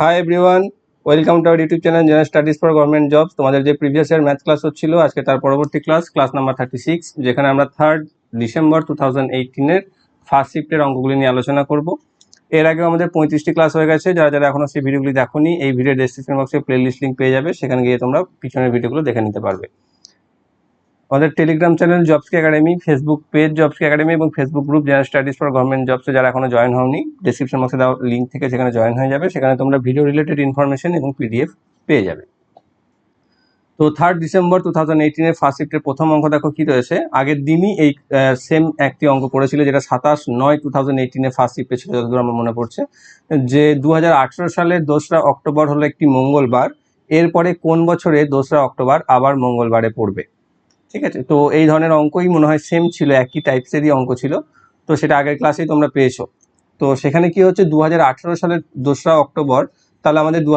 Hi everyone welcome to our YouTube channel general studies for government job তোমাদের যে previous year math class হচ্ছিল, আজকে তার পরবর্তী class class number thirty six যেখানে আমরা থার্ড ডিসেম্বর টু থাউজেন্ড এইটিনের ফার্স্ট শিফটের অঙ্কগুলি নিয়ে আলোচনা করব। এর আগে আমাদের পঁয়ত্রিশটি ক্লাস হয়ে গেছে, যারা যারা এখনও সেই ভিডিওগুলি দেখোনি, এই ভিডিও ডেসক্রিপশন বক্সে প্লে লিস্ট লিঙ্ক পেয়ে যাবে, সেখানে গিয়ে তোমরা পিছনের ভিডিওগুলো দেখে নিতে পারবে। আমাদের Telegram channel Jobs Academy Facebook page Jobs Academy এবং Facebook group general studies for government জবসে যারা এখনও জয়েন হওনি ডিসক্রিপশন বক্সে দেওয়া লিঙ্ক থেকে সেখানে জয়েন হয়ে যাবে। সেখানে তোমরা ভিডিও রিলেটেড ইনফরমেশন এবং পিডিএফ পেয়ে যাবে। তো থার্ড ডিসেম্বর টু থাউজেন্ড এইটিনের ফার্স্ট শিফটের প্রথম অঙ্ক দেখো কি রয়েছে? আগের দিনই এই সেম একটি অঙ্ক করেছিল যেটা সাতাশ নয় টু থাউজেন্ড এইটিনের ফার্স্ট শিফটে ছিল, যতদূর আমার মনে পড়ছে। যে দু হাজার আঠেরো সালের দোসরা অক্টোবর হলো একটি মঙ্গলবার, এরপরে কোন বছরে দোসরা অক্টোবর আবার মঙ্গলবারে পড়বে? ঠিক আছে? তো এই ধরনের অঙ্কই মনে হয় সেম ছিল, একই টাইপসেরই অঙ্ক ছিল। তো সেটা আগের ক্লাসেই তোমরা পেয়েছ। তো সেখানে কি হচ্ছে দু হাজার আঠেরো সালের দোসরা অক্টোবর, তাহলে আমাদের দু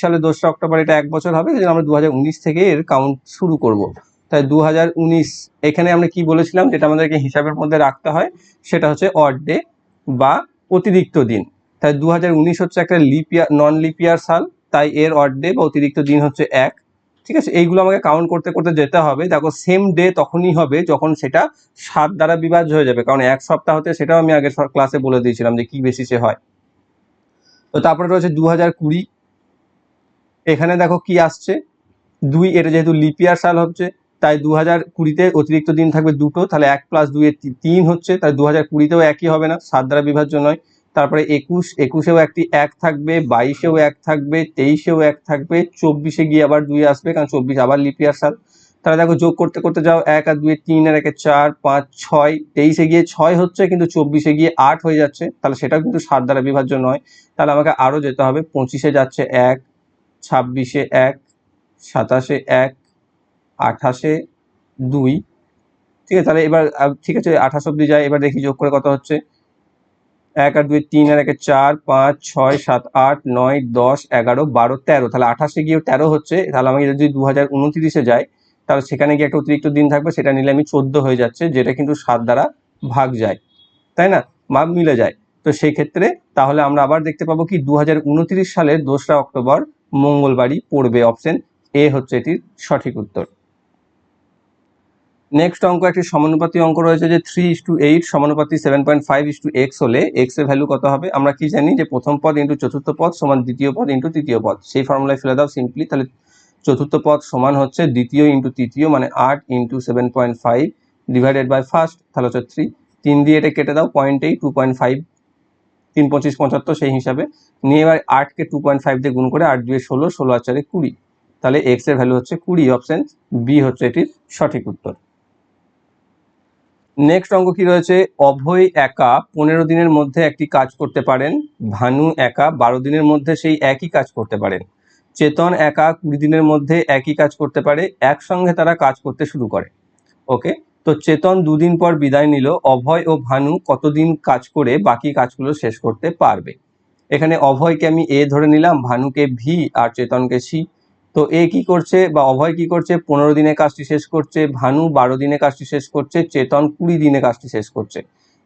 সালের দোসরা অক্টোবর এটা এক বছর হবে সেজন্য আমরা দু হাজার উনিশ থেকে এর কাউন্ট শুরু করব। তাই দু হাজার উনিশ, এখানে আমরা কি বলেছিলাম, যেটা আমাদেরকে হিসাবের মধ্যে রাখতে হয়, সেটা হচ্ছে অড ডে বা অতিরিক্ত দিন। তাই দু হাজার উনিশ হচ্ছে একটা লিপিয়ার নন লিপিয়ার সাল, তাই এর অড ডে বা অতিরিক্ত দিন হচ্ছে এক। ঠিক আছে? এইগুলো আমাকে কাউন্ট করতে করতে যেতে হবে। দেখো সেম ডে তখনই হবে যখন সেটা সাত দ্বারা বিভাজ্য হয়ে যাবে। কারণ এক সপ্তাহ হতে সেটাও আমি আগের ক্লাসে বলে দিয়েছিলাম যে কি বেসিসে হয়। তো তারপরে রয়েছে দু হাজার কুড়ি। এখানে দেখো কি আসছে? দুই, এটা যেহেতু লিপিয়ার সাল হচ্ছে, তাই দু হাজার কুড়িতে অতিরিক্ত দিন থাকবে দুটো। তাহলে এক প্লাস দুইয়ের তিন হচ্ছে তাই দু হাজার কুড়িতেও একই হবে না। সাত দ্বারা বিভাজ্য নয়। তারপরে একুশ, একুশেও একটি এক থাকবে, বাইশেও এক থাকবে, তেইশেও এক থাকবে, চব্বিশে গিয়ে আবার দুই আসবে, কারণ চব্বিশ আবার লিপিয়ার সাল। তাহলে দেখো যোগ করতে করতে যাও, এক আর দুয়ে তিন আর একে চার, পাঁচ, ছয়, তেইশে গিয়ে ছয় হচ্ছে, কিন্তু চব্বিশে গিয়ে আট হয়ে যাচ্ছে। তাহলে সেটাও কিন্তু সাত দ্বারা বিভাজ্য নয়। তাহলে আমাকে আরও যেতে হবে, পঁচিশে যাচ্ছে এক, ছাব্বিশে এক, সাতাশে এক, আঠাশে দুই। ঠিক আছে, তাহলে এবার ঠিক আছে, আঠাশ অব্দি যায়, এবার দেখি যোগ করে কত হচ্ছে। এক আর দুই তিন আর একে চার পাঁচ ছয় সাত আট নয় দশ এগারো বারো তেরো। তাহলে আঠাশে গিয়ে তেরো হচ্ছে। তাহলে আমি যদি দু হাজার উনত্রিশে যাই তাহলে সেখানে গিয়ে একটা অতিরিক্ত দিন থাকবে, সেটা নিলে আমি চোদ্দ হয়ে যাচ্ছে, যেটা কিন্তু সাত দ্বারা ভাগ যায়। তাই না? মাপ মিলে যায়। তো সেই ক্ষেত্রে তাহলে আমরা আবার দেখতে পাবো কি দু হাজার উনত্রিশ সালের দোসরা অক্টোবর মঙ্গলবারই পড়বে অপশন এ হচ্ছে এটির সঠিক উত্তর। নেক্সট অঙ্ক একটি সমানুপাতি অঙ্ক রয়েছে যে three is two eight সমানুপাতি seven point five is to x হলে এক্সের ভ্যালু কত হবে? আমরা কি জানি যে প্রথম পদ ইন্টু চতুর্থ পদ সমান দ্বিতীয় পদ ইন্টু তৃতীয় পদ। সেই ফর্মুলায় ফেলে দাও সিম্পলি তাহলে চতুর্থ পদ সমান হচ্ছে দ্বিতীয় ইন্টু তৃতীয় মানে আট into seven point five divided by first তাহলে হচ্ছে থ্রি তিন দিয়ে এটা কেটে দাও point eight two point five তিন পঁচিশ পঁচাত্তর সেই হিসাবে। নিয়ে এবার আটকে টু পয়েন্ট ফাইভ দিয়ে গুণ করে আট দুয়ে ষোলো ষোলো আর চারে কুড়ি। তাহলে এক্সের ভ্যালু হচ্ছে কুড়ি অপশন বি হচ্ছে এটির সঠিক উত্তর। নেক্সট অঙ্ক কি রয়েছে? অভয় একা পনেরো দিনের মধ্যে একটি কাজ করতে পারেন, ভানু একা বারো দিনের মধ্যে সেই একই কাজ করতে পারেন। চেতন একা কুড়ি দিনের মধ্যে একই কাজ করতে পারে, একসঙ্গে তারা কাজ করতে শুরু করে। ওকে তো চেতন দুদিন পর বিদায় নিল, অভয় ও ভানু কতদিন কাজ করে বাকি কাজগুলো শেষ করতে পারবে? এখানে অভয়কে আমি এ ধরে নিলাম, ভানুকে ভি আর চেতনকে সি। তো এ কি করছে বা অভয় কি করছে? পনেরো দিনে কাজটি শেষ করছে, ভানু বারো দিনে কাজটি শেষ করছে, চেতন কুড়ি দিনে কাজটি শেষ করছে।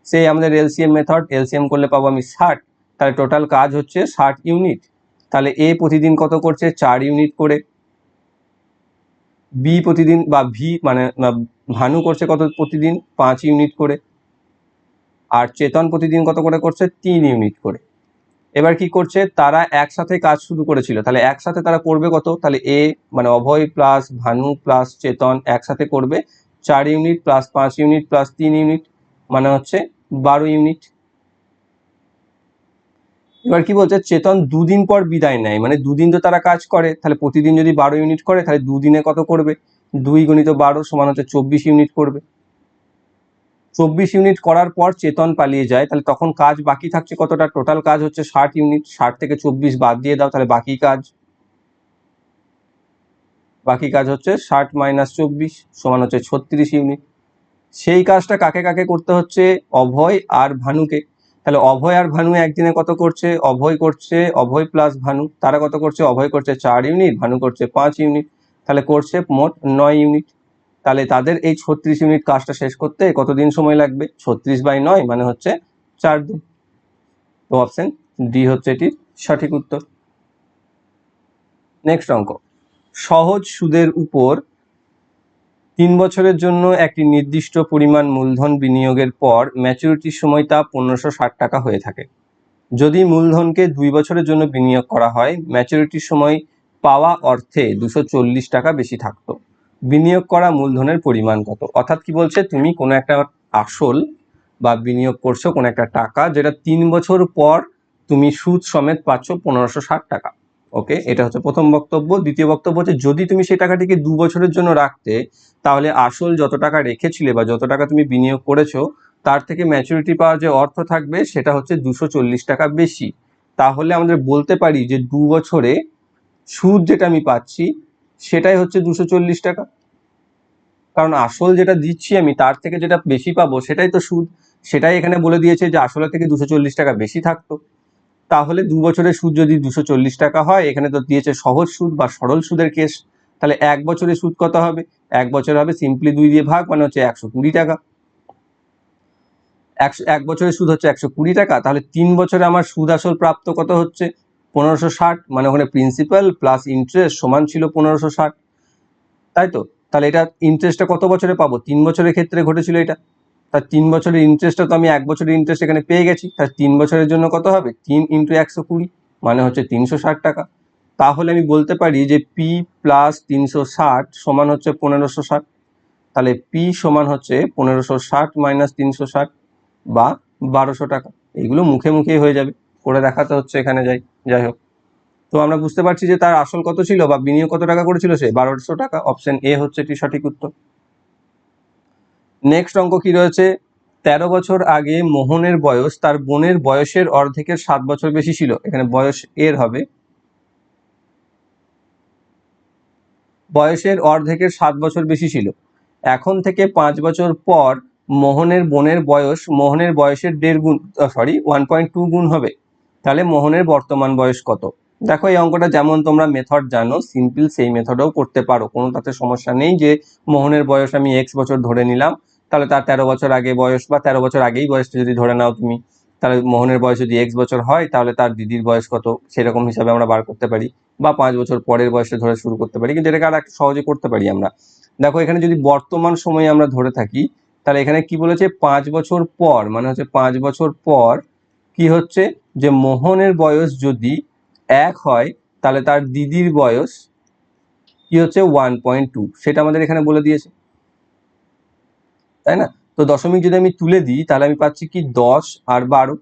সেই আমাদের এলসিএম মেথড এলসিএম করলে পাবো আমি ষাট। তাহলে টোটাল কাজ হচ্ছে ষাট ইউনিট তাহলে এ প্রতিদিন কত করছে? চার ইউনিট করে। বি প্রতিদিন বা ভি মানে ভানু করছে কত প্রতিদিন? পাঁচ ইউনিট করে। আর চেতন প্রতিদিন কত করে করছে? তিন ইউনিট করে। এবার কি করছে? তারা একসাথে কাজ শুরু করেছিল। তাহলে একসাথে তারা করবে কত? তাহলে এ মানে অভয় প্লাস ভানু প্লাস চেতন একসাথে করবে। চার ইউনিট প্লাস পাঁচ ইউনিট প্লাস তিন ইউনিট মানে হচ্ছে বারো ইউনিট এবার কি বলছে? চেতন দুদিন পর বিদায় নেয়। মানে দুদিন তো তারা কাজ করে। তাহলে প্রতিদিন যদি বারো ইউনিট করে, তাহলে দুদিনে কত করবে? দুই গণিত বারো সমান হচ্ছে চব্বিশ ইউনিট করবে। চব্বিশ ইউনিট করার পর চেতন পালিয়ে যায়, তাহলে তখন কাজ বাকি থাকছে কতটা? টোটাল কাজ হচ্ছে ষাট ইউনিট, ষাট থেকে চব্বিশ বাদ দিয়ে দাও, তাহলে বাকি কাজ। বাকি কাজ হচ্ছে ষাট মাইনাস চব্বিশ সমান হচ্ছে ছত্রিশ ইউনিট। সেই কাজটা কাকে কাকে করতে হচ্ছে? অভয় আর ভানুকে। তাহলে অভয় আর ভানু একদিনে কত করছে? অভয় করছে অভয় প্লাস ভানু। তারা কত করছে? অভয় করছে চার ইউনিট, ভানু করছে পাঁচ ইউনিট। তাহলে করছে মোট নয় ইউনিট। তাহলে তাদের এই ছত্রিশ ইউনিট কাজটা শেষ করতে কতদিন সময় লাগবে? ছত্রিশ বাই নয় মানে হচ্ছে চার দিন। তো অপশন ডি হচ্ছে এটির সঠিক উত্তর। নেক্সট অঙ্ক। সহজ সুদের উপর তিন বছরের জন্য একটি নির্দিষ্ট পরিমাণ মূলধন বিনিয়োগের পর ম্যাচুরিটির সময় তা পনেরোশো ষাট টাকা হয়ে থাকে। যদি মূলধনকে দুই বছরের জন্য বিনিয়োগ করা হয়, ম্যাচুরিটির সময় পাওয়া অর্থে দুশো চল্লিশ টাকা বেশি থাকতো। বিনিয়োগ করা মূলধনের পরিমাণ কত? অর্থাৎ কি বলছে, তুমি কোনো একটা আসল বা বিনিয়োগ করছ কোনো একটা টাকা যেটা তিন বছর পর তুমি সুদ সমেত পাচ্ছ পনেরোশো ষাট টাকা। ওকে এটা হচ্ছে প্রথম বক্তব্য। দ্বিতীয় বক্তব্য হচ্ছে, যদি তুমি সেই টাকাটিকে দু বছরের জন্য রাখতে, তাহলে আসল যত টাকা রেখেছিলে বা যত টাকা তুমি বিনিয়োগ করেছ, তার থেকে ম্যাচুরিটি পাওয়ার যে অর্থ থাকবে, সেটা হচ্ছে দুশো চল্লিশ টাকা বেশি। তাহলে আমাদের বলতে পারি যে দু বছরে সুদ যেটা আমি পাচ্ছি সেটাই হচ্ছে দুশো চল্লিশ টাকা। কারণ আসল যেটা দিচ্ছি আমি, তার থেকে যেটা বেশি পাবো, সেটাই তো সুদ। সেটাই এখানে বলে দিয়েছে যে আসলের থেকে দুশো চল্লিশ টাকা বেশি থাকতো। তাহলে দু বছরের সুদ যদি দুশো চল্লিশ টাকা হয়, এখানে তো দিয়েছে সহজ সুদ বা সরল সুদের কেস। তাহলে এক বছরের সুদ কত হবে? এক বছর হবে সিম্পলি দুই দিয়ে ভাগ মানে হচ্ছে একশো কুড়ি টাকা। একশো, এক বছরের সুদ হচ্ছে একশো কুড়ি টাকা। তাহলে তিন বছরে আমার সুদ আসল প্রাপ্ত কত হচ্ছে? পনেরোশো ষাট মানে ওখানে প্রিন্সিপাল প্লাস ইন্টারেস্ট সমান ছিল পনেরোশো ষাট। তাই তো? তাহলে এটা ইন্টারেস্টটা কত বছরে পাবো? তিন বছরের ক্ষেত্রে ঘটেছিল এটা। তার তিন বছরের ইন্টারেস্টটা তো আমি এক বছরের ইন্টারেস্ট এখানে পেয়ে গেছি। তার তিন বছরের জন্য কত হবে? তিন ইন্টু একশো কুড়ি মানে হচ্ছে তিনশো ষাট টাকা। তাহলে আমি বলতে পারি যে পি প্লাস তিনশো ষাট সমান হচ্ছে পনেরোশো ষাট। তাহলে পি সমান হচ্ছে পনেরোশো ষাট মাইনাস তিনশো ষাট বা বারোশো টাকা। এগুলো মুখে মুখেই হয়ে যাবে। করে দেখাতে হচ্ছে এখানে যাই যাই হোক। তো আমরা বুঝতে পারছি যে তার আসল কত ছিল বা বিনিয়োগ কত টাকা করেছিল সে? বারোশো টাকা। অপশন এ হচ্ছে এটি সঠিক উত্তর। নেক্সট অঙ্ক কি রয়েছে? তেরো বছর আগে মোহনের বয়স তার বোনের বয়সের অর্ধেকের সাত বছর বেশি ছিল। এখানে বয়স এর হবে। বয়সের অর্ধেকের সাত বছর বেশি ছিল। এখন থেকে পাঁচ বছর পর মোহনের বোনের বয়স, মোহনের বয়সের দেড় গুণ সরি ওয়ান পয়েন্ট টু গুণ হবে। তাহলে মোহনের বর্তমান বয়স কত? দেখো, এই অঙ্কটা যেমন তোমরা মেথড জানো সিম্পল সেই মেথডেও করতে পারো। কোনো তাতে সমস্যা নেই যে মোহনের বয়স আমি এক্স বছর ধরে নিলাম, তাহলে তার তেরো বছর আগে বয়স বা তেরো বছর আগেই বয়সটা যদি ধরে নাও তুমি, তাহলে মোহনের বয়স যদি এক্স বছর হয়, তাহলে তার দিদির বয়স কত? সেরকম হিসাবে আমরা বার করতে পারি বা পাঁচ বছর পরের বয়সে ধরে শুরু করতে পারি, কিন্তু এটাকে আর একটু সহজে করতে পারি আমরা। দেখো, এখানে যদি বর্তমান সময়ে আমরা ধরে থাকি, তাহলে এখানে কি বলেছে? পাঁচ বছর পর মানে হচ্ছে পাঁচ বছর পর কি হচ্ছে? যে মোহনের বয়স যদি এক হয়, তাহলে তার দিদির বয়স কি হচ্ছে? ওয়ান পয়েন্ট টু সেটা আমাদের এখানে বলে দিয়েছে। তাই না? তো দশমিক যদি আমি তুলে দিই, তাহলে আমি পাচ্ছি কি? দশ আর বারো।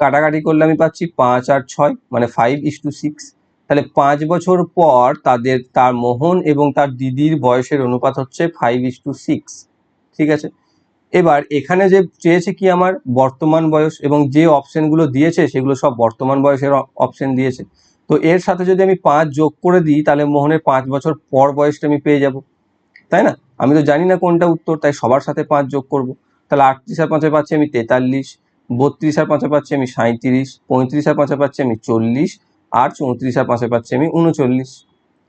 কাটাকাটি করলে আমি পাচ্ছি পাঁচ আর ছয় মানে ফাইভ ইস টু সিক্স তাহলে পাঁচ বছর পর তাদের, তার মোহন এবং তার দিদির বয়সের অনুপাত হচ্ছে ফাইভ ইস টু সিক্স ঠিক আছে? এবার এখানে যে চেয়েছে কি আমার বর্তমান বয়স এবং যে অপশনগুলো দিয়েছে সেগুলো সব বর্তমান বয়সের অপশান দিয়েছে। তো এর সাথে যদি আমি পাঁচ যোগ করে দিই, তাহলে মোহনের পাঁচ বছর পর বয়সটা আমি পেয়ে যাব। তাই না? আমি তো জানি না কোনটা উত্তর, তাই সবার সাথে পাঁচ যোগ করব। তাহলে আটত্রিশ আর পাঁচে পাচ্ছি আমি তেতাল্লিশ, বত্রিশ আর পাঁচে পাচ্ছি আমি সাঁত্রিশ পঁয়ত্রিশ আর পাঁচে পাচ্ছি আমি চল্লিশ, আর চৌত্রিশ আর পাঁচে পাচ্ছি আমি উনচল্লিশ।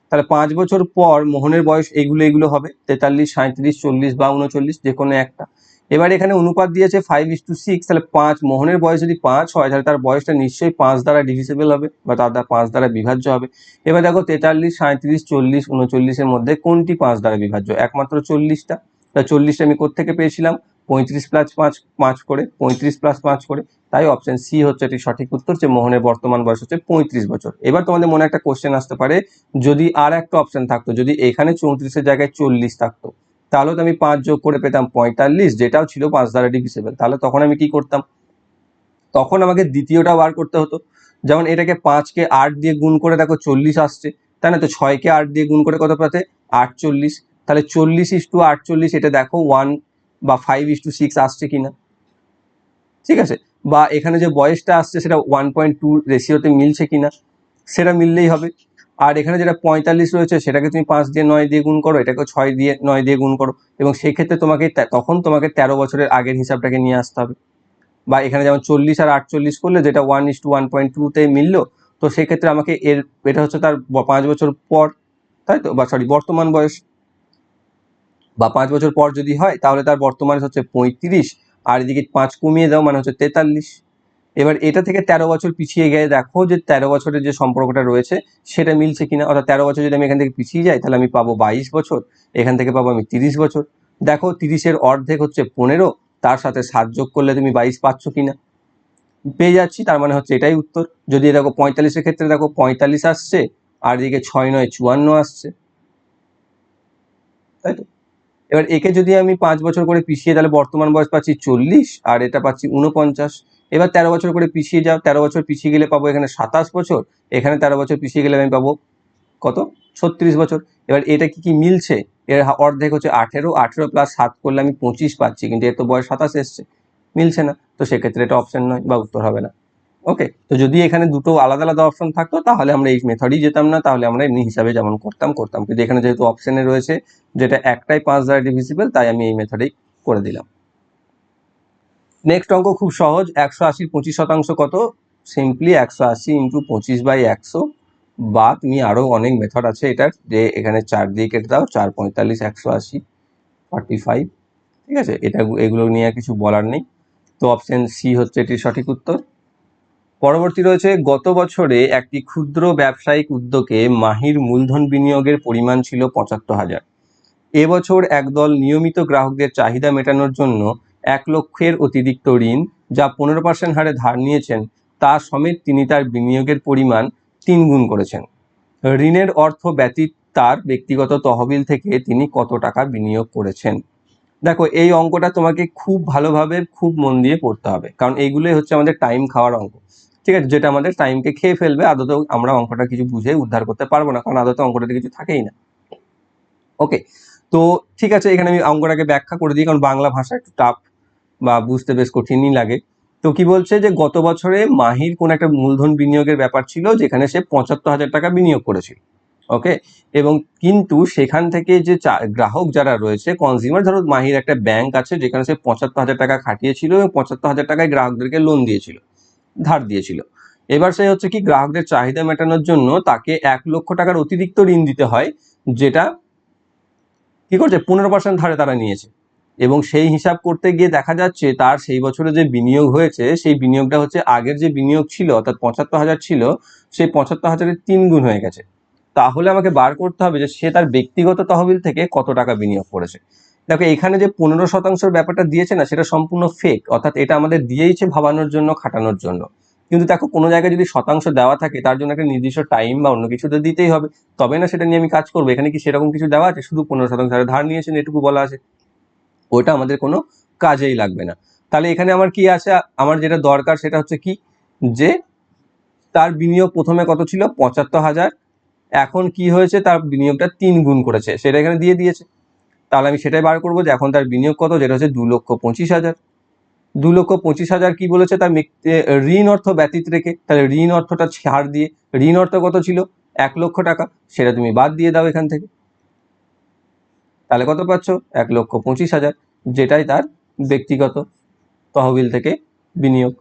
তাহলে পাঁচ বছর পর মোহনের বয়স এগুলো এগুলো হবে, তেতাল্লিশ সাঁত্রিশ চল্লিশ বা উনচল্লিশ, যে কোনো একটা। এবার এখানে অনুপাত দিয়েছে ফাইভ ইস টু সিক্স তাহলে পাঁচ, মোহনের বয়স যদি পাঁচ হয়, তাহলে তার বয়সটা নিশ্চয়ই পাঁচ দ্বারা ডিভিসেবল হবে বা তার দ্বারা পাঁচ দ্বারা বিভাজ্য হবে। এবার দেখো তেতাল্লিশ সাঁত্রিশ চল্লিশ উনচল্লিশের মধ্যে কোনটি পাঁচ দ্বারা বিভাজ্য? একমাত্র চল্লিশটা। তা চল্লিশটা আমি কোত্থেকে পেয়েছিলাম? পঁয়ত্রিশ প্লাস পাঁচ পাঁচ করে, পঁয়ত্রিশ প্লাস পাঁচ করে। তাই অপশন সি হচ্ছে এটি সঠিক উত্তর, যে মোহনের বর্তমান বয়স হচ্ছে পঁয়ত্রিশ বছর। এবার তোমাদের মনে একটা কোশ্চেন আসতে পারে, যদি আর একটা অপশন থাকতো, যদি এখানে চৌত্রিশের জায়গায় চল্লিশ থাকতো তাহলে তো আমি পাঁচ যোগ করে পেতাম পঁয়তাল্লিশ, যেটাও ছিল পাঁচ দ্বারা ডিভিসেবল তাহলে তখন আমি কি করতাম? তখন আমাকে দ্বিতীয়টা বার করতে হতো। যেমন এটাকে পাঁচকে আট দিয়ে গুণ করে দেখো চল্লিশ আসছে, তাই না? তো ছয়কে আট দিয়ে গুণ করে কত পাতে? আটচল্লিশ। তাহলে চল্লিশ ইস টু আটচল্লিশ, এটা দেখো ওয়ান বা ফাইভ ইস টু সিক্স আসছে কিনা। ঠিক আছে? বা এখানে যে বয়সটা আসছে, সেটা ওয়ান পয়েন্ট টু রেশিওতে মিলছে কিনা, সেটা মিললেই হবে। আর এখানে যেটা পঁয়তাল্লিশ রয়েছে, সেটাকে তুমি পাঁচ দিয়ে নয় দিয়ে গুণ করো এটাকে ছয় দিয়ে নয় দিয়ে গুণ করো। এবং সেই ক্ষেত্রে তোমাকে তখন তোমাকে তেরো বছরের আগের হিসাবটাকে নিয়ে আসতে হবে। বা এখানে যেমন চল্লিশ আর আটচল্লিশ করলে যেটা one is to one point টুতে মিললো, তো সেক্ষেত্রে আমাকে এর, এটা হচ্ছে তার পাঁচ বছর পর, তাই তো? বা সরি বর্তমান বয়স। বা পাঁচ বছর পর যদি হয়, তাহলে তার বর্তমান হচ্ছে পঁয়ত্রিশ, আর এদিকে পাঁচ কমিয়ে দাও মানে হচ্ছে তেতাল্লিশ। এবার এটা থেকে তেরো বছর পিছিয়ে গিয়ে দেখো যে তেরো বছরের যে সম্পর্কটা রয়েছে, সেটা মিলছে কিনা? অর্থাৎ তেরো বছর যদি আমি এখান থেকে পিছিয়ে যাই, তাহলে আমি পাবো বাইশ বছর। এখান থেকে পাবো আমি তিরিশ বছর। দেখো, তিরিশের অর্ধেক হচ্ছে পনেরো, তার সাথে সাত যোগ করলে তুমি বাইশ পাচ্ছ কিনা? পেয়ে যাচ্ছি, তার মানে হচ্ছে এটাই উত্তর। যদি দেখো পঁয়তাল্লিশের ক্ষেত্রে দেখো পঁয়তাল্লিশ আসছে, আর এদিকে ছয় নয়, চুয়ান্ন আসছে। তাই তো? এবার একে যদি আমি পাঁচ বছর করে পিছিয়ে, তাহলে বর্তমান বয়স পাচ্ছি চল্লিশ, আর এটা পাচ্ছি উনপঞ্চাশ এবার তেরো বছর করে পিছিয়ে যাও, তেরো বছর পিছিয়ে গেলে পাবো এখানে সাতাশ বছর, এখানে তেরো বছর পিছিয়ে গেলে আমি পাবো কত? ছত্রিশ বছর। এবার এটা কি কি মিলছে? এর অর্ধেক হচ্ছে আঠেরো আঠেরো প্লাস সাত করলে আমি পঁচিশ পাচ্ছি, কিন্তু এর তো বয়স সাতাশ এসছে। মিলছে না, তো সেক্ষেত্রে এটা অপশন নয় বা উত্তর হবে না। ওকে তো যদি এখানে দুটো আলাদা আলাদা অপশন থাকতো, তাহলে আমরা এই মেথডই যেতাম না, তাহলে আমরা এমনি হিসাবে যেমন করতাম করতাম। কিন্তু এখানে যেহেতু অপশনে রয়েছে, যেটা একটাই পাঁচ দ্বারা ডিভিজিবল তাই আমি এই মেথডেই করে দিলাম। নেক্সট অঙ্ক খুব সহজ, একশো আশির পঁচিশ শতাংশ কত? সিম্পলি একশো আশি ইন্টু পঁচিশ বাই একশো। বা তুমি আরও অনেক মেথড আছে এটার, যে এখানে চার দিয়ে কেটে দাও, চার পঁয়তাল্লিশ, একশো আশি ফর্টি ফাইভ ঠিক আছে? এটা এগুলো নিয়ে আর কিছু বলার নেই। তো অপশন সি হচ্ছে এটির সঠিক উত্তর। পরবর্তী রয়েছে, গত বছরে একটি ক্ষুদ্র ব্যবসায়িক উদ্যোগে মাহির মূলধন বিনিয়োগের পরিমাণ ছিল পঁচাত্তর হাজার। এবছর একদল নিয়মিত গ্রাহকদের চাহিদা মেটানোর জন্য এক লক্ষের অতিরিক্ত ঋণ যা পনেরো পার্সেন্ট হারে ধার নিয়েছেন, তা সমেত তিনি তার বিনিয়োগের পরিমাণ তিন গুণ করেছেন। ঋণের অর্থ ব্যতীত তার ব্যক্তিগত তহবিল থেকে তিনি কত টাকা বিনিয়োগ করেছেন? দেখো, এই অঙ্কটা তোমাকে খুব ভালোভাবে খুব মন দিয়ে পড়তে হবে, কারণ এইগুলোই হচ্ছে আমাদের টাইম খাওয়ার অঙ্ক। ঠিক আছে, যেটা আমাদের টাইমকে খেয়ে ফেলবে, আদতেও আমরা অঙ্কটা কিছু বুঝে উদ্ধার করতে পারব না, কারণ আদতে অঙ্কটাতে কিছু থাকেই না। ওকে তো ঠিক আছে, এখানে আমি অঙ্কটাকে ব্যাখ্যা করে দিই, কারণ বাংলা ভাষা একটু টাফ বা বুঝতে বেশ কঠিনই লাগে। তো কি বলছে যে, গত বছরে মাহির কোন একটা মূলধন বিনিয়োগের ব্যাপার ছিল, যেখানে সে পঁচাত্তর হাজার টাকা বিনিয়োগ করেছিল। ওকে? এবং কিন্তু সেখান থেকে যে গ্রাহক যারা রয়েছে কনজিউমার ধরো মাহির একটা ব্যাংক আছে, যেখানে সে পঁচাত্তর হাজার টাকা খাটিয়েছিল এবং পঁচাত্তর হাজার টাকায় গ্রাহকদেরকে লোন দিয়েছিল, ধার দিয়েছিল। এবার সে হচ্ছে কি, গ্রাহকদের চাহিদা মেটানোর জন্য তাকে এক লক্ষ টাকার অতিরিক্ত ঋণ দিতে হয়, যেটা কি করছে? পনেরো পার্সেন্ট ধারে তারা নিয়েছে। এবং সেই হিসাব করতে গিয়ে দেখা যাচ্ছে তার সেই বছরে যে বিনিয়োগ হয়েছে, সেই বিনিয়োগটা হচ্ছে আগের যে বিনিয়োগ ছিল, অর্থাৎ পঁচাত্তর হাজার ছিল, সেই পঁচাত্তর হাজারের তিন গুণ হয়ে গেছে। তাহলে আমাকে বার করতে হবে যে সে তার ব্যক্তিগত তহবিল থেকে কত টাকা বিনিয়োগ করেছে। দেখো, এখানে যে পনেরো শতাংশের ব্যাপারটা দিয়েছে না, সেটা সম্পূর্ণ ফেক অর্থাৎ এটা আমাদের দিয়েইছে ভাবানোর জন্য, খাটানোর জন্য। কিন্তু দেখো, কোনো জায়গায় যদি শতাংশ দেওয়া থাকে, তার জন্য একটা নির্দিষ্ট টাইম বা অন্য কিছু তো দিতেই হবে। তবে না, সেটা নিয়ে আমি কাজ করব। এখানে কি সেরকম কিছু দেওয়া আছে? শুধু পনেরো শতাংশ ধার নিয়েছেন, এটুকু বলা আছে। ওটা আমাদের কোনো কাজেই লাগবে না। তাহলে এখানে আমার কি আছে? আমার যেটা দরকার সেটা হচ্ছে কি? যে তার বিনিয়োগ প্রথমে কত ছিল? পঁচাত্তর হাজার। এখন কি হয়েছে? তার বিনিয়োগটা তিন গুণ করেছে। সেটা এখানে দিয়ে দিয়েছে। তাহলে আমি সেটাই বার করব যে এখন তার বিনিয়োগ কত? যেটা হচ্ছে দু লক্ষ পঁচিশ হাজার। দু লক্ষ পঁচিশ হাজার কি বলেছে? তার ঋণ অর্থ ব্যতীত রেখে। তাহলে ঋণ অর্থটা ছাড় দিয়ে। ঋণ অর্থ কত ছিল? এক লক্ষ টাকা। সেটা তুমি বাদ দিয়ে দাও এখান থেকে। তাহলে কত পাচ্ছ? এক লক্ষ পঁচিশ হাজার, যেটাই তার ব্যক্তিগত তহবিল থেকে বিনিয়োগ।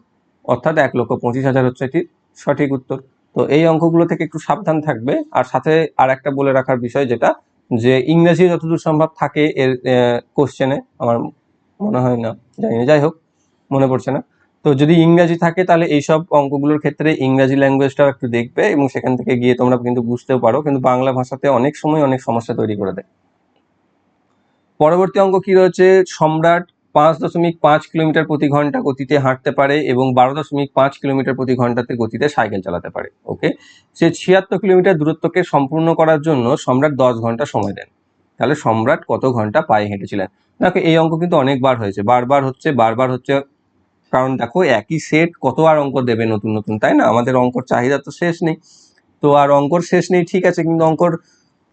অর্থাৎ এক লক্ষ পঁচিশ হাজার হচ্ছে এটির সঠিক উত্তর। তো এই অঙ্কগুলো থেকে একটু সাবধান থাকবে। আর সাথে আর একটা বলে রাখার বিষয় যেটা, যে ইংরেজি যতদূর সম্ভব থাকে এর কোশ্চেনে আমার মনে হয় না, জানি না, যাই হোক, মনে পড়ছে না। তো যদি ইংরাজি থাকে, তাহলে এইসব অঙ্কগুলোর ক্ষেত্রে ইংরাজি ল্যাঙ্গুয়েজটাও একটু দেখবে এবং সেখান থেকে গিয়ে তোমরা কিন্তু বুঝতেও পারো। কিন্তু বাংলা ভাষাতে অনেক সময় অনেক সমস্যা তৈরি করে দেয়। পরবর্তী অঙ্ক কি রয়েছে? সম্রাট পাঁচ দশমিক পাঁচ কিলোমিটার প্রতি ঘণ্টা গতিতে হাঁটতে পারে এবং বারো দশমিক পাঁচ কিলোমিটার প্রতি ঘন্টাতে গতিতে সাইকেল চালাতে পারে, ওকে? সে ছিয়াত্তর কিলোমিটার দূরত্বকে সম্পূর্ণ করার জন্য সম্রাট দশ ঘণ্টা সময় দেন। তাহলে সম্রাট কত ঘণ্টা পায়ে হেঁটেছিলেন? দেখো, এই অঙ্ক কিন্তু অনেকবার হয়েছে। বারবার হচ্ছে বারবার হচ্ছে। কারণ দেখো, একই সেট কত আর অঙ্ক দেবে নতুন নতুন, তাই না? আমাদের অঙ্কর চাহিদা তো শেষ নেই। তো আর অঙ্কর শেষ নেই, ঠিক আছে, কিন্তু অঙ্কর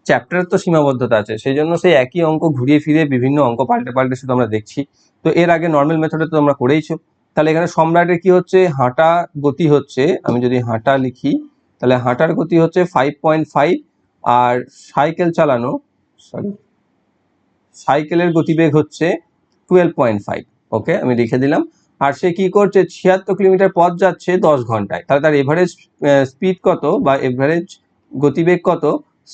চ্যাপ্টারের তো সীমাবদ্ধতা আছে সেই জন্য সেই একই অঙ্ক ঘুরিয়ে ফিরে বিভিন্ন অঙ্ক পাল্টে পাল্টে শুধু আমরা দেখছি। তো এর আগে নর্মাল মেথডে তো আমরা করেইছো। তাহলে এখানে সম্রাটের কি হচ্ছে? হাঁটা গতি হচ্ছে, আমি যদি হাঁটা লিখি, তাহলে হাঁটার গতি হচ্ছে ফাইভ পয়েন্ট ফাইভ আর সাইকেল চালানো সরি সাইকেলের গতিবেগ হচ্ছে টুয়েলভ পয়েন্ট ফাইভ ওকে আমি লিখে দিলাম। আর সে কি করছে? ছিয়াত্তর কিলোমিটার পথ যাচ্ছে দশ ঘন্টায়। তাহলে তার এভারেজ স্পিড কত বা এভারেজ গতিবেগ কত?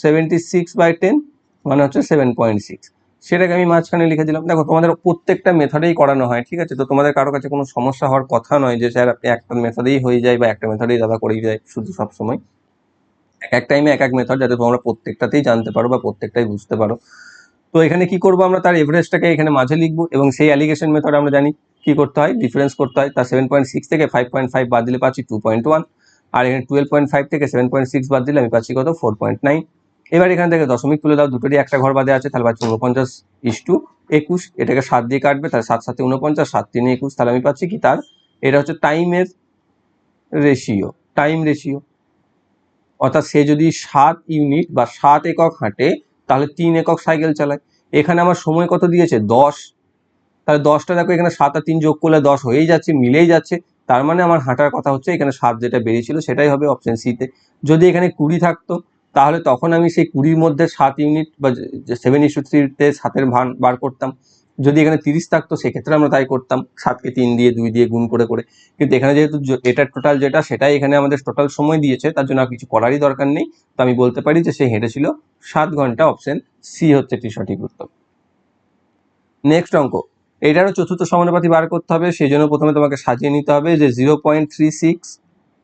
সেভেন্টি সিক্স বাই টেন মানে হচ্ছে সেভেন পয়েন্ট সিক্স। সেটাকে আমি মাঝখানে লিখে দিলাম। দেখো, তোমাদের প্রত্যেকটা মেথডেই করানো হয়, ঠিক আছে? তো তোমাদের কারও কাছে কোনো সমস্যা হওয়ার কথা নয় যে, স্যার আপনি একটা মেথডেই হয়ে যায় বা একটা মেথডেই দাদা করেই যায়, শুধু সবসময় এক এক টাইমে এক এক মেথড, যাতে তোমরা প্রত্যেকটাতেই জানতে পারো বা প্রত্যেকটাই বুঝতে পারো। তো এখানে কি করব আমরা? তার এভারেজটাকে এখানে মাঝে লিখব এবং সেই অ্যালিগেশন মেথড আমরা জানি কি করতে হয়? ডিফারেন্স করতে হয়। তার সেভেন পয়েন্ট সিক্স থেকে ফাইভ পয়েন্ট ফাইভ বাদ দিলে পাচ্ছি টু পয়েন্ট ওয়ান আর এখানে টুয়েলভ পয়েন্ট ফাইভ থেকে সেভেন পয়েন্ট সিক্স বাদ দিলে আমি পাচ্ছি কত? ফোর পয়েন্ট নাইন এবার এখান থেকে দশমিক তুলে দাও, দুটোরই একটা ঘর বাদে আছে, তাহলে পাচ্ছি উনপঞ্চাশ ইস টু একুশ, এটাকে সাত দিয়ে কাটবে, তাহলে সাত সাথে উনপঞ্চাশ সাত তিনে একুশ, তাহলে আমি পাচ্ছি কি তার? এটা হচ্ছে টাইমের রেশিও টাইম রেশিও অর্থাৎ সে যদি সাত ইউনিট বা সাত একক হাঁটে, তাহলে তিন একক সাইকেল চালায়। এখানে আমার সময় কত দিয়েছে? দশ। তাহলে দশটা দেখো, এখানে সাত আর তিন যোগ করলে দশ হয়েই যাচ্ছে, মিলেই যাচ্ছে। তার মানে আমার হাঁটার কথা হচ্ছে, এখানে সাত যেটা বেরিয়েছিল, সেটাই হবে অপশন সিতে যদি এখানে কুড়ি থাকতো তাহলে তখন আমি সেই কুড়ির মধ্যে সাত ইউনিট বা সেভেন ইস্যু থ্রিতে সাতের ভান বার করতাম। যদি এখানে তিরিশ থাকতো, সেক্ষেত্রে আমরা তাই করতাম। সাতকে তিন দিয়ে, দুই দিয়ে গুণ করে করে। কিন্তু এখানে যেহেতু এটার টোটাল যেটা, সেটাই এখানে আমাদের টোটাল সময় দিয়েছে। তার জন্য আর কিছু করারই দরকার নেই। তো আমি বলতে পারি যে সে হেঁটেছিল সাত ঘণ্টা অপশন সি হচ্ছে একটি সঠিক উত্তর। নেক্সট অঙ্ক। এটারও চতুর্থ সমানুপাতি বার করতে হবে। সেই জন্য প্রথমে তোমাকে সাজিয়ে নিতে হবে যে zero point three six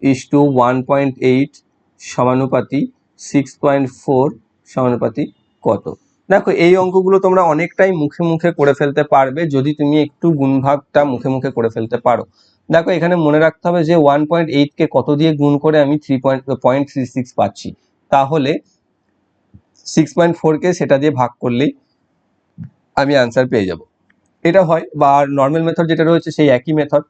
is to one point eight সমানুপাতি six point four সমানুপাতি কত? দেখো, এই অঙ্কগুলো তোমরা অনেকটাই মুখে মুখে করে ফেলতে পারবে যদি তুমি একটু গুণভাগটা মুখে মুখে করে ফেলতে পারো। দেখো, এখানে মনে রাখতে হবে যে ওয়ান পয়েন্ট এইটকে কত দিয়ে গুণ করে আমি three point point three six পাচ্ছি। তাহলে সিক্স পয়েন্ট ফোরকে সেটা দিয়ে ভাগ করলেই আমি আনসার পেয়ে যাব। এটা হয়, বা নর্মাল মেথড যেটা রয়েছে সেই একই মেথড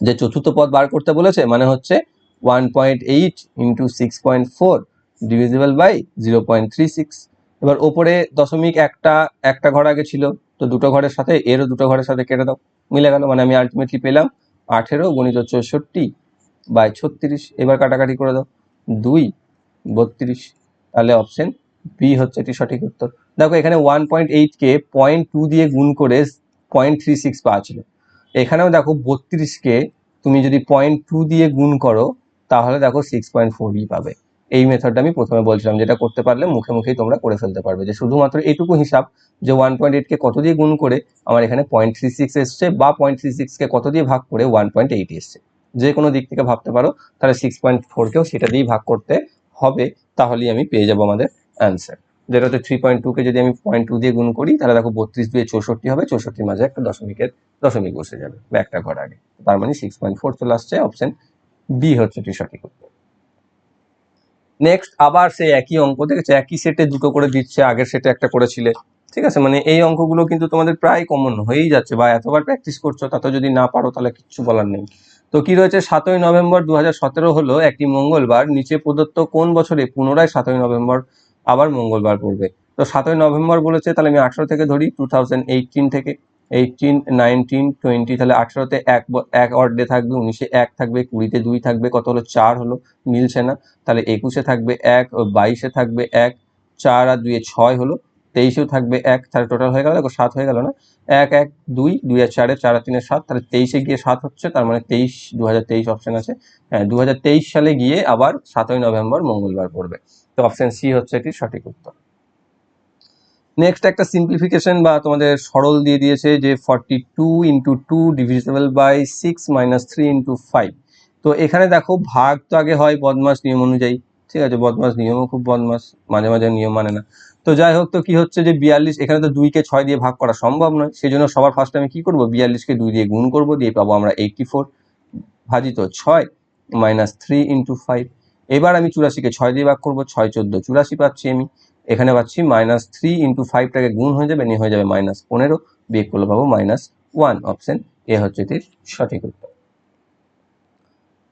যে চতুর্থ পদ বার করতে বলেছে মানে হচ্ছে one point eight into six point four divisible by zero point three six এবার ওপরে দশমিক একটা একটা ঘর আগে ছিল, তো দুটো ঘরের সাথে এরও দুটো ঘরের সাথে কেটে দাও। মিলে গেল মানে আমি আলটিমেটলি পেলাম আঠেরো গণিত চৌষট্টি বাই ছত্রিশ। এবার কাটাকাটি করে দাও, দুই, বত্রিশ। তাহলে অপশন বি হচ্ছে এটি সঠিক উত্তর। দেখো এখানে ওয়ান পয়েন্ট এইটকে পয়েন্ট টু দিয়ে গুণ করে পয়েন্ট থ্রি সিক্স পাওয়া ছিল। এখানেও দেখো বত্রিশকে তুমি যদি পয়েন্ট টু দিয়ে গুণ করো, তাহলে দেখো সিক্স পয়েন্ট ফোরই পাবে। এই মেথডটা আমি প্রথমে বলছিলাম, যেটা করতে পারলে মুখে মুখেই তোমরা করে ফেলতে পারবে। যে শুধুমাত্র এইটুকু হিসাব, যে ওয়ান পয়েন্ট এইটকে কত দিয়ে গুণ করে আমার এখানে পয়েন্ট থ্রি সিক্স এসছে বা পয়েন্ট থ্রি সিক্সকে কত দিয়ে ভাগ করে ওয়ান পয়েন্ট এইট এসছে। যে কোনো দিক থেকে ভাবতে পারো, তাহলে সিক্স পয়েন্ট ফোরকেও সেটা দিয়েই ভাগ করতে হবে, তাহলেই আমি পেয়ে যাব আমাদের অ্যান্সার যেটা হচ্ছে থ্রি পয়েন্ট টুকে যদি আমি পয়েন্ট টু দিয়ে গুণ করি, তাহলে দেখো বত্রিশ দুয়ে চৌষট্টি হবে, চৌষট্টির মাঝে একটা দশমিকের দশমিক বসে যাবে বা একটা ঘর আগে। তার মানে সিক্স পয়েন্ট ফোর চলে আসছে অপশন বি হচ্ছে সঠিক উত্তর নেক্সট আবার সেই একই অঙ্ক দেখেছ একই সেটে দুটো করে দিচ্ছে, আগের সেটে একটা করেছিলে। ঠিক আছে? মানে এই অঙ্কগুলো কিন্তু তোমাদের প্রায় কমন হয়েই যাচ্ছে বা এতবার প্র্যাকটিস করছ তাতে যদি না পারো তাহলে কিচ্ছু বলার নেই। তো কি রয়েছে? সাতই নভেম্বর দু হাজার সতেরো হলো একটি মঙ্গলবার, নিচে প্রদত্ত কোন বছরে? পুনরায় সাতই নভেম্বর, আবার মঙ্গলবার পড়বে। তো সাতই নভেম্বর বলেছে, তাহলে আমি আঠারো থেকে ধরি টু থেকে। এইটিন নাইনটিন টোয়েন্টি তাহলে আঠারোতে এক এক অড ডে থাকবে, উনিশে এক থাকবে, কুড়িতে দুই থাকবে, কত হলো? চার হলো, মিলছে না। তাহলে একুশে থাকবে এক বাইশে থাকবে এক, চার আর দুয়ে ছয় হলো, তেইশেও থাকবে এক, তাহলে টোটাল হয়ে গেল, দেখো সাত হয়ে গেল না? এক এক, দুই দুই আর চারে, চার আর তিনে সাত, তাহলে তেইশে গিয়ে সাত হচ্ছে, তার মানে তেইশ দু হাজার তেইশ অপশন আছে। হ্যাঁ দু হাজার তেইশ সালে গিয়ে আবার সাতই নভেম্বর মঙ্গলবার পড়বে। তো অপশন সি হচ্ছে এটি সঠিক উত্তর। নেক্সট একটা সিম্পলিফিকেশন বা তোমাদের সরল দিয়ে দিয়েছে যে forty two into two divisible by six minus three into five তো এখানে দেখো ভাগ তো আগে হয় বদমাস নিয়ম অনুযায়ী, ঠিক আছে? বদমাস নিয়মও খুব বদমাস, মাঝে মাঝে নিয়ম মানে না। তো যাই হোক, তো কি হচ্ছে যে বিয়াল্লিশ, এখানে তো দুইকে ছয় দিয়ে ভাগ করা সম্ভব নয়। সেই জন্য সবার ফার্স্টে আমি কি করব? বিয়াল্লিশকে দুই দিয়ে গুণ করব, দিয়ে পাবো আমরা এইটটি ফোর ভাজিত ছয় মাইনাস থ্রি ইন্টু ফাইভ এবার আমি চুরাশিকে ছয় দিয়ে ভাগ করব, ছয় চোদ্দ চুরাশি পাচ্ছি আমি। এখানে পাচ্ছি মাইনাস থ্রি ইন্টু ফাইভটাকে গুণ হয়ে যাবে, নিয়ে হয়ে যাবে মাইনাস পনেরো, বিয়োগ করলে পাবো মাইনাস ওয়ান অপশন এ হচ্ছে এটির সঠিক উত্তর।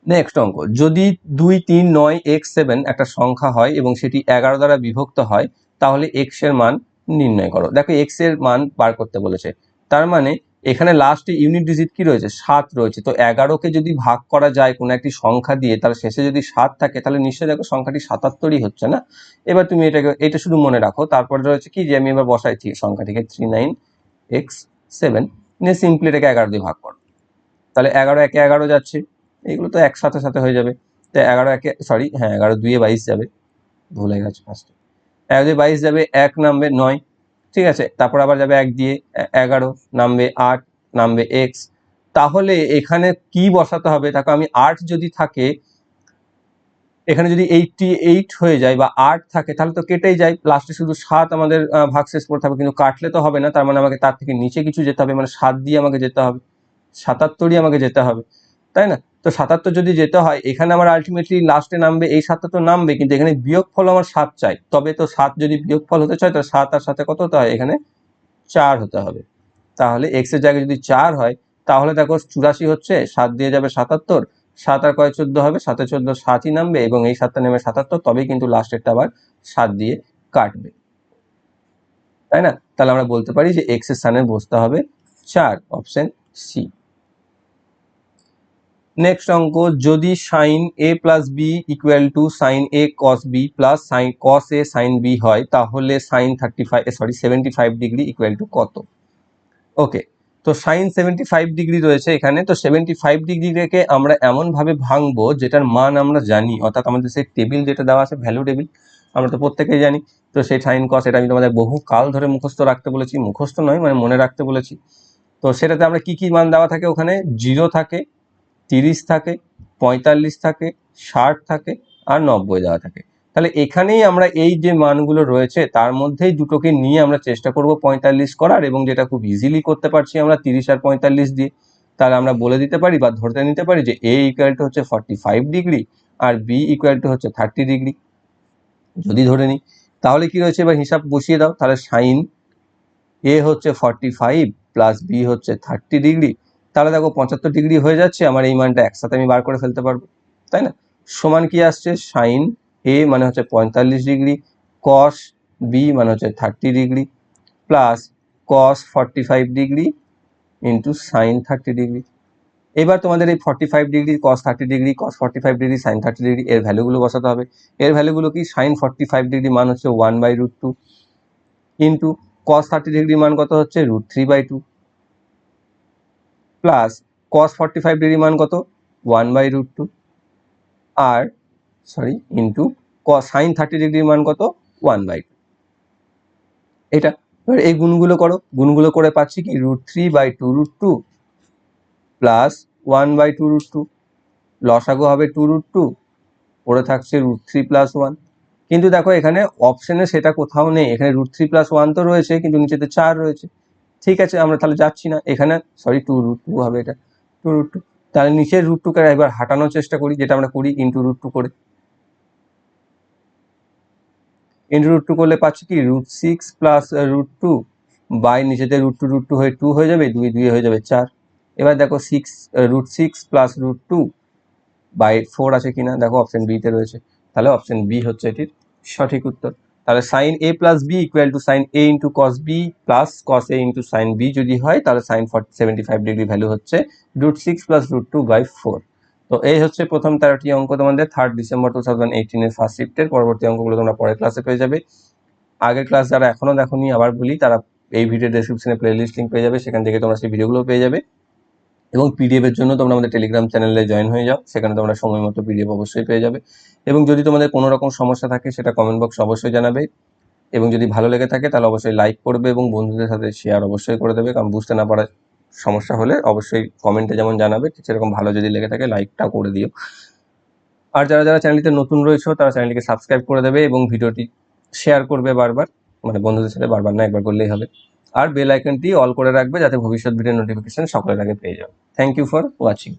নেক্সট অঙ্ক, যদি দুই, তিন, নয় এক্স সেভেন একটা সংখ্যা হয় এবং সেটি এগারো দ্বারা বিভক্ত হয়, তাহলে এক্সের মান নির্ণয় করো। দেখো এক্সের মান বার করতে বলেছে। তার মানে এখানে লাস্টে ইউনিট ডিজিট কি রয়েছে? সাত রয়েছে। তো এগারোকে যদি ভাগ করা যায় কোনো একটি সংখ্যা দিয়ে, তাহলে শেষে যদি সাত থাকে, তাহলে নিশ্চয়ই দেখো সংখ্যাটি সাতাত্তরই হচ্ছে না? এবার তুমি এটাকে, এটা শুধু মনে রাখো। তারপরে রয়েছে কি যে আমি এবার বসাইছি সংখ্যাটিকে থ্রি নাইন এক্স সেভেন নিয়ে সিম্পলি এটাকে এগারো দিয়ে ভাগ করো। তাহলে এগারো একে এগারো যাচ্ছে। এগুলো তো একসাথে সাথে হয়ে যাবে। তো এগারো একে সরি হ্যাঁ এগারো দুয়ে বাইশ যাবে। ভুলে গেছে ফার্স্টে এগারো দুয়ে বাইশ যাবে, এক নামবে নয়। ঠিক আছে, তারপর আবার যাবে এক দিয়ে এগারো, নামবে আট, নামবে এক্স তাহলে এখানে কি বসাতে হবে? তাকে আমি আট যদি থাকে, এখানে যদি এইটটি এইট হয়ে যায় বা আট থাকে, তাহলে তো কেটেই যায়। লাস্টে শুধু সাত আমাদের ভাগ শেষ করতে হবে, কিন্তু কাটলে তো হবে না। তার মানে আমাকে তার থেকে নিচে কিছু যেতে হবে মানে সাত দিয়ে আমাকে যেতে হবে, সাতাত্তরই আমাকে যেতে হবে, তাই না? তো সাতাত্তর যদি যেতে হয়, এখানে আমার আলটিমেটলি লাস্টে নামবে, এই সাতাত্তর নামবে, কিন্তু এখানে বিয়োগ ফল আমার সাত চাই। তবে তো সাত যদি বিয়োগ ফল হতে চায়, তাহলে সাত আর সাথে কত হতে হয়? এখানে চার হতে হবে। তাহলে এক্সের জায়গায় যদি চার হয়, তাহলে দেখো চুরাশি হচ্ছে, সাত দিয়ে যাবে সাতাত্তর, সাত আর কয় চোদ্দ হবে? সাতে চোদ্দ সাতই নামবে, এবং এই সাতটা নেমে সাতাত্তর, তবেই কিন্তু লাস্টেরটা আবার সাত দিয়ে কাটবে। তাই না? তাহলে আমরা বলতে পারি যে এক্সের স্থানে বসতে হবে চার অপশন সি নেক্সট অঙ্ক যদি sine A plus B equal to sine A cos B plus sine cos A sine B হয়, তাহলে sine thirty five sorry seventy five degree equal to কত? ওকে তো সাইন সেভেন্টি ফাইভ ডিগ্রি রয়েছে এখানে, তো seventy five ডিগ্রিকে আমরা এমনভাবে ভাঙবো, যেটার মান আমরা জানি, অর্থাৎ আমাদের সেই টেবিল যেটা দেওয়া আছে ভ্যালু টেবিল আমরা তো প্রত্যেকেই জানি, তো সেই সাইন কস এটা আমি তোমাদের বহু কাল ধরে মুখস্থ রাখতে বলেছি, মুখস্থ নয় মানে মনে রাখতে বলেছি, তো সেটাতে আমরা কি কি মান দেওয়া থাকে ওখানে? জিরো থাকে তিরিশ থাকে, পঁয়তাল্লিশ থাকে, ষাট থাকে আর নব্বই দেওয়া থাকে। তাহলে এখানেই আমরা এই যে মানগুলো রয়েছে, তার মধ্যেই দুটোকে নিয়ে আমরা চেষ্টা করব পঁয়তাল্লিশ করার এবং যেটা খুব ইজিলি করতে পারছি আমরা তিরিশ আর পঁয়তাল্লিশ দিয়ে। তাহলে আমরা বলে দিতে পারি বা ধরতে নিতে পারি যে এ ইকুয়াল টু হচ্ছে ফর্টি ফাইভ ডিগ্রি আর বি ইকুয়াল টু হচ্ছে থার্টি ডিগ্রি যদি ধরে নিই, তাহলে কি রয়েছে? এবার হিসাব বসিয়ে দাও। তাহলে সাইন এ হচ্ছে ফর্টি ফাইভ প্লাস বি হচ্ছে থার্টি ডিগ্রি তাহলে দেখো পঁচাত্তর ডিগ্রি হয়ে যাচ্ছে, আমার এই মানটা একসাথে আমি বার করে ফেলতে পারব, তাই না? সমান কি আসছে? সাইন এ মানে হচ্ছে পঁয়তাল্লিশ ডিগ্রি কস বি মানে হচ্ছে thirty degree plus cos forty five degree into sine thirty degree এবার তোমাদের এই forty five degree cos thirty degree cos forty five degree sine thirty degree এর ভ্যালুগুলো বসাতে হবে। এর ভ্যালুগুলো কি? সাইন ফর্টি ফাইভ ডিগ্রি মান হচ্ছে one by root two into cos thirty degree মান কত হচ্ছে? Root three by two plus cos forty five degree মান কত? One by root two R sorry into sine thirty degree মান কত? One by two এটা, এবার এই গুণগুলো করো। গুণগুলো করে পাচ্ছি কি? Root three by two root two plus one by two root two লসাগু হবে টু রুট টু পড়ে থাকছে রুট থ্রি প্লাস ওয়ান কিন্তু দেখো এখানে অপশনে সেটা কোথাও নেই। এখানে রুট থ্রি প্লাস ওয়ান তো রয়েছে, কিন্তু নিচেতে চার রয়েছে। ঠিক আছে, আমরা তাহলে যাচ্ছি না। এখানে সরি টু রুট টু হবে এটা। টু রুট টু তাহলে নিচের রুট টুকে একবার হাঁটানোর চেষ্টা করি, যেটা আমরা করি ইন্টু রুট টু করে। ইন্টু রুট টু করলে পাচ্ছি কি? Root six plus root two by নিচেতে রুট টু রুট টু হয়ে টু হয়ে যাবে, দুই দুই হয়ে যাবে চার। এবার দেখো six root six plus root two by four আছে কিনা? দেখো অপশন বিতে রয়েছে। তাহলে অপশন বি হচ্ছে এটির সঠিক উত্তর। তাহলে sine A plus B equal to sine A into cos B plus cos A into sine B যদি হয়, তাহলে sine forty seventy five degree value হচ্ছে root six plus root two by four তো এই হচ্ছে প্রথম তেরোটি অঙ্ক তোমাদের থার্ড ডিসেম্বর টু থাউজেন্ড এইটিনের ফার্স্ট শিফটের পরবর্তী অঙ্কগুলো তোমরা পরের ক্লাসে পেয়ে যাবে। আগের ক্লাস যারা এখনও দেখোনি, আবার বলি, তারা এই ভিডিও ডেসক্রিপশনে প্লে লিস্ট লিঙ্ক পেয়ে যাবে, সেখান থেকে তোমরা সেই ভিডিওগুলো পেয়ে যাবে। এবং পিডিএফ এর জন্য তোমরা আমাদের টেলিগ্রাম চ্যানেলে জয়েন হয়ে যাও। সেখানে তোমরা সময় মতো পিডিএফ অবশ্যই পেয়ে যাবে। এবং যদি তোমাদের কোনো রকম সমস্যা থাকে, সেটা কমেন্ট বক্স অবশ্যই জানাবে। এবং যদি ভালো লেগে থাকে, তাহলে অবশ্যই লাইক করবে এবং বন্ধুদের সাথে শেয়ার অবশ্যই করে দেবে। কারণ বুঝতে না পারার সমস্যা হলে অবশ্যই কমেন্টে যেমন জানাবে, সেরকম ভালো যদি লেগে থাকে লাইকটাও করে দিও। আর যারা যারা চ্যানেলটিতে নতুন রয়েছে, তারা চ্যানেলটিকে সাবস্ক্রাইব করে দেবে এবং ভিডিওটি শেয়ার করবে বারবার। মানে বন্ধুদের সাথে বারবার না, একবার করলেই হবে। আর বেল আইকনটি অল করে রাখবে যাতে ভবিষ্যৎ ভিডিও নোটিফিকেশন সকলের আগে পেয়ে যাও থ্যাংক ইউ ফর ওয়াচিং